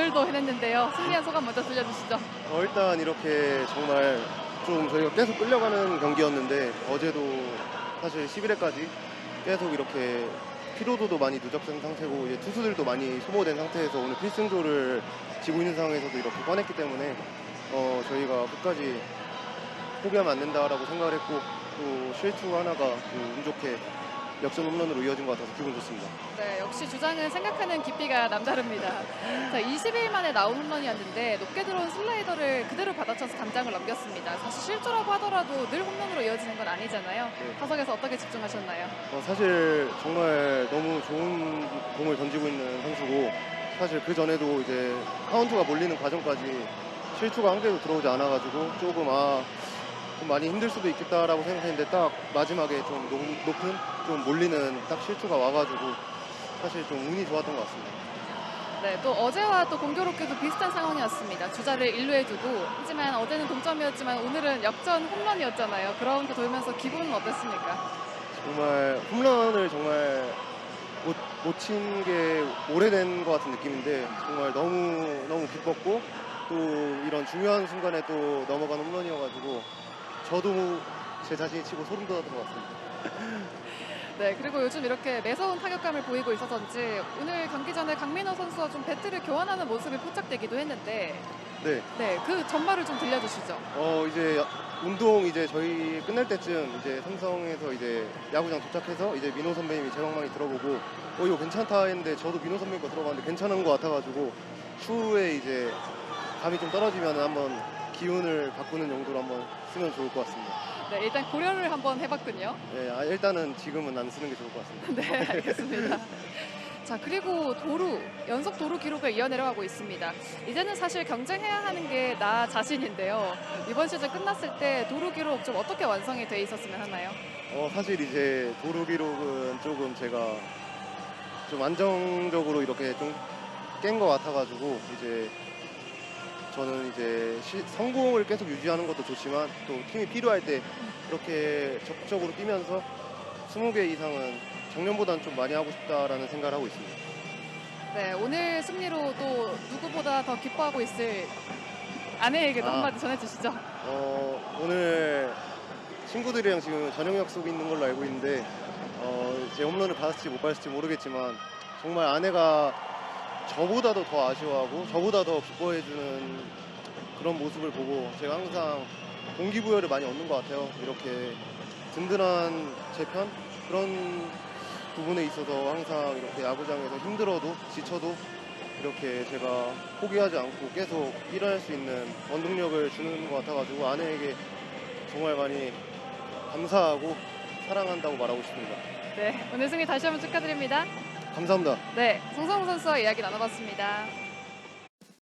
오늘도 해냈는데요. 승리한 소감 먼저 들려주시죠. 어, 일단 이렇게 정말 좀 저희가 계속 끌려가는 경기였는데 어제도 사실 11회까지 계속 이렇게 피로도도 많이 누적된 상태고 이제 투수들도 많이 소모된 상태에서 오늘 필승조를 지고 있는 상황에서도 이렇게 꺼냈기 때문에 어, 저희가 끝까지 포기하면 안 된다라고 생각을 했고 또 실투 하나가 또 운 좋게 역전 홈런으로 이어진 것 같아서 기분 좋습니다. 네, 역시 주장은 생각하는 깊이가 남다릅니다. 자, 20일 만에 나온 홈런이었는데 높게 들어온 슬라이더를 그대로 받아쳐서 담장을 넘겼습니다. 사실 실조라고 하더라도 늘 홈런으로 이어지는 건 아니잖아요. 네. 타석에서 어떻게 집중하셨나요? 어, 사실 정말 너무 좋은 공을 던지고 있는 선수고 사실 그 전에도 이제 카운트가 몰리는 과정까지 실투가 한 개도 들어오지 않아가지고 조금 아, 좀 많이 힘들 수도 있겠다라고 생각했는데 딱 마지막에 좀 높- 높은 좀 몰리는 딱 실투가 와가지고 사실 좀 운이 좋았던 것 같습니다. 네, 또 어제와 또 공교롭게도 비슷한 상황이었습니다. 주자를 1루에 두고 하지만 어제는 동점이었지만 오늘은 역전 홈런이었잖아요. 그라운드 돌면서 기분은 어땠습니까? 정말 홈런을 정말 못 친 게 오래된 것 같은 느낌인데 정말 너무 너무 기뻤고 또 이런 중요한 순간에 또 넘어간 홈런이어가지고 저도 제 자신이 치고 소름 돋았던 것 같습니다. 네, 그리고 요즘 이렇게 매서운 타격감을 보이고 있어서인지 오늘 경기 전에 강민호 선수와 좀 배트를 교환하는 모습이 포착되기도 했는데 네, 네, 그 전말을 좀 들려주시죠. 어 이제 운동 이제 저희 끝날 때쯤 이제 삼성에서 이제 야구장 도착해서 이제 민호 선배님이 제방망이 들어보고 어 이거 괜찮다 했는데 저도 민호 선배님 거 들어봤는데 괜찮은 것 같아가지고 추후에 이제 감이 좀 떨어지면 한번 기운을 바꾸는 용도로 한번 쓰면 좋을 것 같습니다. 네, 일단 고려를 한번 해봤군요. 네, 아, 일단은 지금은 안 쓰는 게 좋을 것 같습니다. 네, 알겠습니다. 자, 그리고 도루, 연속 도루 기록을 이어내려가고 있습니다. 이제는 사실 경쟁해야 하는 게 나 자신인데요. 이번 시즌 끝났을 때 도루 기록 좀 어떻게 완성이 돼 있었으면 하나요? 어, 사실 이제 도루 기록은 조금 제가 좀 안정적으로 이렇게 좀 깬 것 같아가지고 이제 저는 이제 시- 성공을 계속 유지하는 것도 좋지만 또 팀이 필요할 때 그렇게 적극적으로 뛰면서 20개 이상은 작년보다는 좀 많이 하고 싶다라는 생각을 하고 있습니다. 네, 오늘 승리로 또 누구보다 더 기뻐하고 있을 아내에게도 아. 한마디 전해주시죠. 어, 오늘 친구들이랑 지금 저녁 약속이 있는 걸로 알고 있는데 어, 제 홈런을 받았을지 못 받았을지 모르겠지만 정말 아내가 저보다도 더 아쉬워하고 저보다 더 기뻐해주는 그런 모습을 보고 제가 항상 동기부여를 많이 얻는 것 같아요. 이렇게 든든한 제 편 그런 부분에 있어서 항상 이렇게 야구장에서 힘들어도 지쳐도 이렇게 제가 포기하지 않고 계속 일할 수 있는 원동력을 주는 것 같아가지고 아내에게 정말 많이 감사하고 사랑한다고 말하고 싶습니다. 네, 오늘 승리 다시 한번 축하드립니다. 감사합니다. 네, 송성우 선수와 이야기 나눠봤습니다.